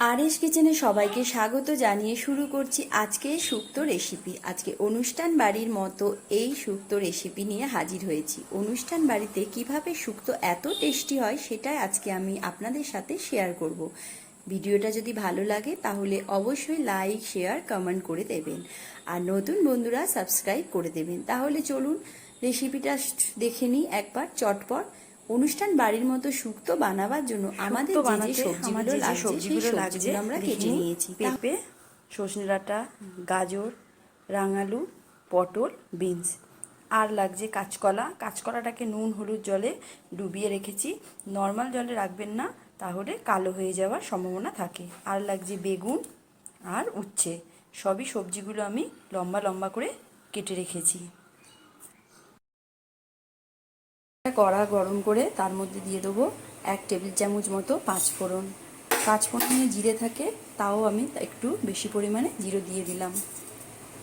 RS কিচেনে সবাইকে স্বাগত জানিয়ে শুরু করছি আজকে সুক্ত রেসিপি। আজকে অনুষ্ঠান বাড়ির মতো এই সুক্ত রেসিপি নিয়ে হাজির হয়েছি। অনুষ্ঠান বাড়িতে কীভাবে শুক্তো এত টেস্টি হয় সেটাই আজকে আমি আপনাদের সাথে শেয়ার করব। ভিডিওটা যদি ভালো লাগে তাহলে অবশ্যই লাইক, শেয়ার, কমেন্ট করে দেবেন। আর নতুন বন্ধুরা সাবস্ক্রাইব করে দেবেন। তাহলে চলুন রেসিপিটা দেখে নিই একবার চটপট। অনুষ্ঠান বাড়ির মতো শুক্তো বানাবার জন্য আমাদের যে সবজিগুলো সবজিগুলো লাগছে আমরা কেটে নিয়েছি। পেঁপে সজনে ডাঁটা গাজর রাঙালু পটল বিনস। আর লাগছে কাঁচকলা। কাঁচকলাটাকে নুন হলুদ জলে ডুবিয়ে রেখেছি। নর্মাল জলে রাখবেন না তাহলে কালো হয়ে যাওয়ার সম্ভাবনা থাকে। আর লাগছে বেগুন আর উচ্ছে। সবই সবজিগুলো আমি লম্বা লম্বা করে কেটে রেখেছি। কড়া গরম করে তার মধ্যে দিয়ে দেবো এক টেবিল চামচ মতো পাঁচ ফোড়ন। পাঁচ ফোড়নে জিরে থাকে, তাও আমি একটু বেশি পরিমাণে জিরে দিয়ে দিলাম।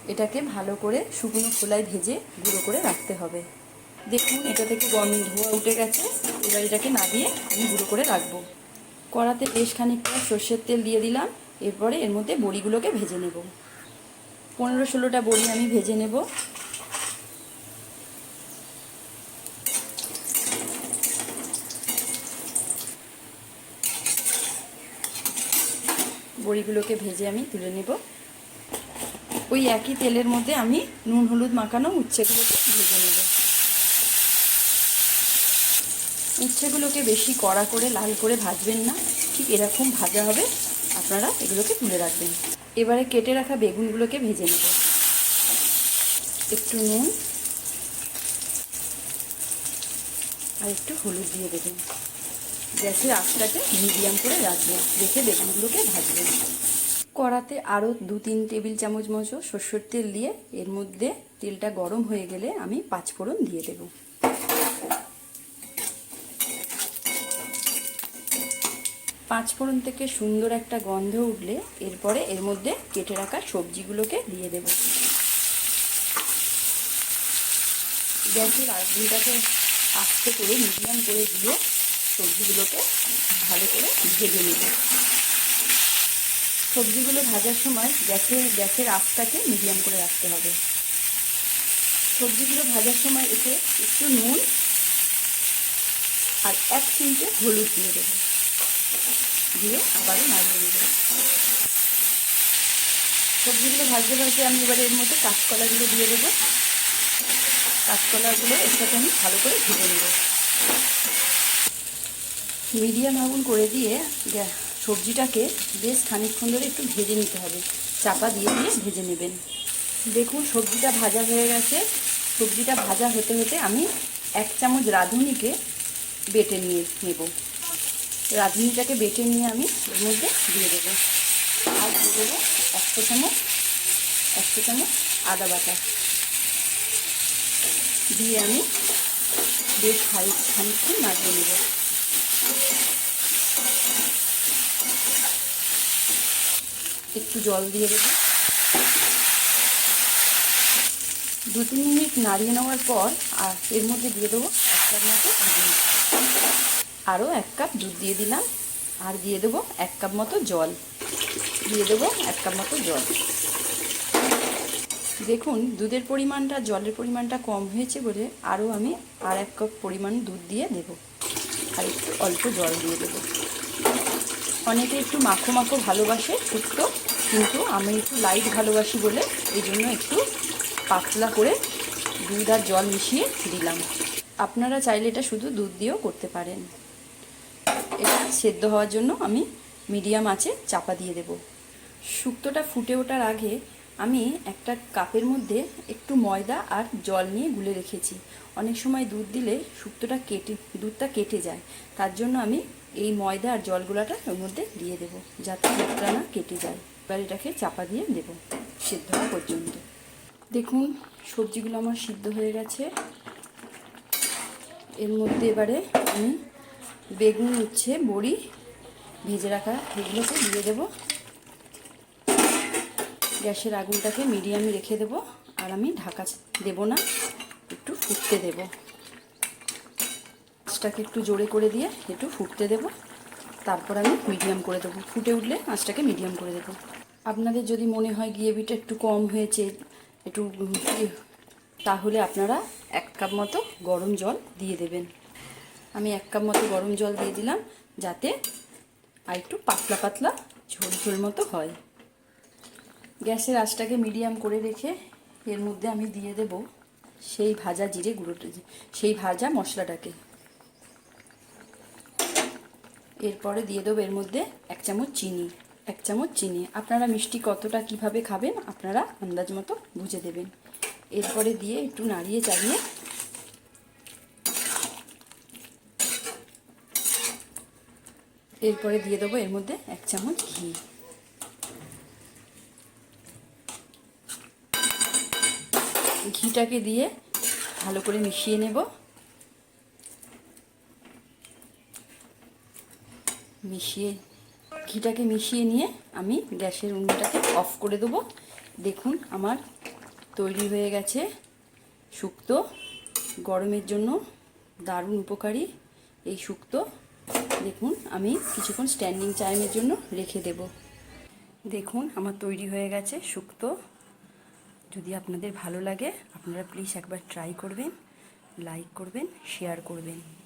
এটাকে ভালো করে শুকনো খোলায় ভেজে গুঁড়ো করে রাখতে হবে। দেখুন, এটা থেকে গম ধোয়া উঠে গেছে। এবার এটাকে না দিয়ে আমি গুঁড়ো করে রাখব। কড়াতে বেশ খানিকটা সর্ষের তেল দিয়ে দিলাম। এরপরে এর মধ্যে বড়িগুলোকে ভেজে নেব। পনেরো ষোলোটা বড়ি আমি ভেজে নেব। বড়িগুলোকে ভেজে আমি তুলে নেব। ওই একই তেলের মধ্যে আমি নুন, হলুদ মাখানো উচ্ছেগুলোকে ভেজে নেব। উচ্ছেগুলোকে বেশি কড়া করে, লাল করে ভাজবেন না। ঠিক এরকম ভাজা হবে। আপনারা এগুলোকে তুলে রাখবেন। এবারে কেটে রাখা বেগুনগুলোকে ভেজে নেব। একটু নুন আর একটু হলুদ দিয়ে দেবেন। গ্যাসের আঁচটাকে মিডিয়াম করে রাখবেন। রেখে বেগুনগুলোকে ভাজবেন। কড়াতে আরও দু তিন টেবিল চামচ মতো সর্ষের তেল দিয়ে এর মধ্যে তেলটা গরম হয়ে গেলে আমি পাঁচফোড়ন দিয়ে দেব। পাঁচফোড়ন থেকে সুন্দর একটা গন্ধ উঠলে এরপরে এর মধ্যে কেটে রাখা সবজিগুলোকে দিয়ে দেব। গ্যাসের আগুনটাকে আস্তে করে মিডিয়াম করে দিয়ে সবজিগুলোকে ভালো করে ভেজে নেব। সবজিগুলো ভাজার সময় গ্যাসের গ্যাসের আঁচটাকে মিডিয়াম করে রাখতে হবে। সবজিগুলো ভাজার সময় এতে একটু নুন আর এক চিমটে হলুদ দিয়ে দেবো। দিয়ে আবারও নাড়িয়ে নেব। সবজিগুলো ভাজতে ভাজতে আমি এবারে এর মধ্যে কাঁচকলাগুলো দিয়ে দেবো। কাঁচকলাগুলো এর সাথে আমি ভালো করে ভেজে নেব। মিডিয়াম আগুন করে দিয়ে সবজিটাকে বেশ খানিকক্ষণ ধরে একটু ভেজে নিতে হবে। চাপা দিয়ে দিয়ে ভেজে নেবেন। দেখুন, সবজিটা ভাজা হয়ে গেছে। সবজিটা ভাজা হতে হতে আমি এক চামচ রাঁধুনিকে বেটে নিয়ে নেব। রাঁধুনিটাকে বেটে নিয়ে আমি এর মধ্যে দিয়ে দেবো। আর দিয়ে দেবো একশো চামচ একশো চামচ আদা বাটা। দিয়ে আমি বেশ খানিকক্ষণ নাড়িয়ে নেব। একটু জল দিয়ে দেবো। দু তিন মিনিট নাড়িয়ে নেওয়ার পর আর এর মধ্যে দিয়ে দেবো এক কাপ মতো দুধ। আরও এক কাপ দুধ দিয়ে দিলাম। আর দিয়ে দেবো এক কাপ মতো জল। দিয়ে দেবো এক কাপ মতো জল। দেখুন, দুধের পরিমাণটা, জলের পরিমাণটা কম হয়েছে বলে আরও আমি আর এক কাপ পরিমাণ দুধ দিয়ে দেব। আর একটু অল্প জল দিয়ে দেবো। অনেকে একটু মাখো মাখো ভালোবাসে, শুক্তো। কিন্তু আমি একটু লাইট ভালোবাসি বলে এই জন্য একটু পাতলা করে দুধ আর জল মিশিয়ে দিলাম। আপনারা চাইলে এটা শুধু দুধ দিয়েও করতে পারেন। এটা সেদ্ধ হওয়ার জন্য আমি মিডিয়াম আঁচে চাপা দিয়ে দেব। শুক্তোটা ফুটে ওঠার আগে আমি একটা কাপের মধ্যে একটু ময়দা আর জল নিয়ে গুলে রেখেছি। অনেক সময় দুধ দিলে শুক্তোটা কেটে, দুধটা কেটে যায়। তার জন্য আমি এই ময়দা আর জলগুলাটা ওর মধ্যে দিয়ে দেবো, যাতে দুধটা না কেটে যায়। এবার এটাকে চাপা দিয়ে দেবো সিদ্ধ হওয়া পর্যন্ত। দেখুন, সবজিগুলো আমার সিদ্ধ হয়ে গেছে। এর মধ্যে এবারে আমি বেগুন হচ্ছে বড়ি ভেজে রাখা এগুলোকে দিয়ে দেবো। গ্যাসের আগুনটাকে মিডিয়ামে রেখে দেবো, আর আমি ঢাকা দেব না, একটু ফুটতে দেব। মাছটাকে একটু জোরে করে দিয়ে একটু ফুটতে দেব। তারপর আমি মিডিয়াম করে দেবো। ফুটে উঠলে আঁচটাকে মিডিয়াম করে দেবো। আপনাদের যদি মনে হয় গ্রেভিটা একটু কম হয়েছে একটু ইয়ে, তাহলে আপনারা এক কাপ মতো গরম জল দিয়ে দেবেন। আমি এক কাপ মতো গরম জল দিয়ে দিলাম যাতে আর একটু পাতলা পাতলা ঝোল ঝোল মতো হয়। গ্যাসের আঁচটাকে মিডিয়াম করে রেখে এর মধ্যে আমি দিয়ে দেব সেই ভাজা জিরে গুঁড়োটা সেই ভাজা মশলাটাকে। এরপরে দিয়ে দেবো এর মধ্যে এক চামচ চিনি। এক চামচ চিনি। আপনারা মিষ্টি কতটা কীভাবে খাবেন আপনারা আন্দাজ মতো বুঝে দেবেন। এরপরে দিয়ে একটু নাড়িয়ে চাড়িয়ে এরপরে দিয়ে দেবো এর মধ্যে এক চামচ ঘি। ঘিটাকে দিয়ে ভালো করে মিশিয়ে নেব। মিশিয়ে, ঘিটাকে মিশিয়ে নিয়ে আমি গ্যাসের উনুনটাকে অফ করে দেবো। দেখুন, আমার তৈরি হয়ে গেছে শুক্তো। গরমের জন্য দারুণ উপকারী এই শুক্তো। দেখুন, আমি কিছুক্ষণ স্ট্যান্ডিং টাইমের জন্য রেখে দেব। দেখুন, আমার তৈরি হয়ে গেছে শুক্তো। যদি আপনাদের ভালো লাগে, আপনারা প্লিজ একবার ট্রাই করবেন, লাইক করবেন, শেয়ার করবেন।